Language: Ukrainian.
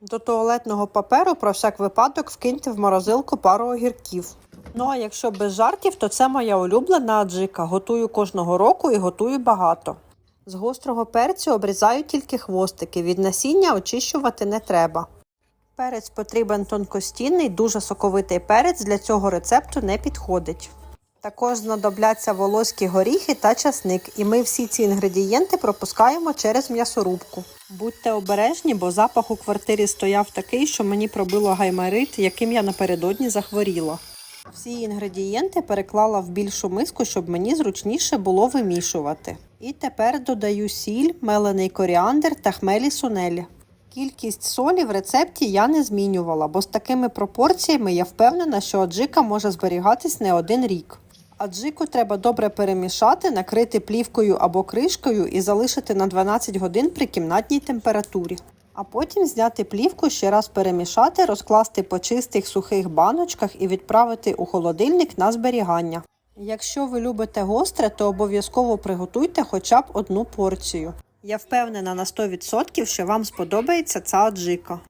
До туалетного паперу про всяк випадок вкиньте в морозилку пару огірків. Ну а якщо без жартів, то це моя улюблена аджика. Готую кожного року і готую багато. З гострого перцю обрізаю тільки хвостики, від насіння очищувати не треба. Перець потрібен тонкостінний, дуже соковитий перець для цього рецепту не підходить. Також знадобляться волоські горіхи та часник, і ми всі ці інгредієнти пропускаємо через м'ясорубку. Будьте обережні, бо запах у квартирі стояв такий, що мені пробило гаймарит, яким я напередодні захворіла. Всі інгредієнти переклала в більшу миску, щоб мені зручніше було вимішувати. І тепер додаю сіль, мелений коріандр та хмелі сунелі. Кількість солі в рецепті я не змінювала, бо з такими пропорціями я впевнена, що аджика може зберігатись не один рік. Аджику треба добре перемішати, накрити плівкою або кришкою і залишити на 12 годин при кімнатній температурі. А потім зняти плівку, ще раз перемішати, розкласти по чистих сухих баночках і відправити у холодильник на зберігання. Якщо ви любите гостре, то обов'язково приготуйте хоча б одну порцію. Я впевнена на 100%, що вам сподобається ця аджика.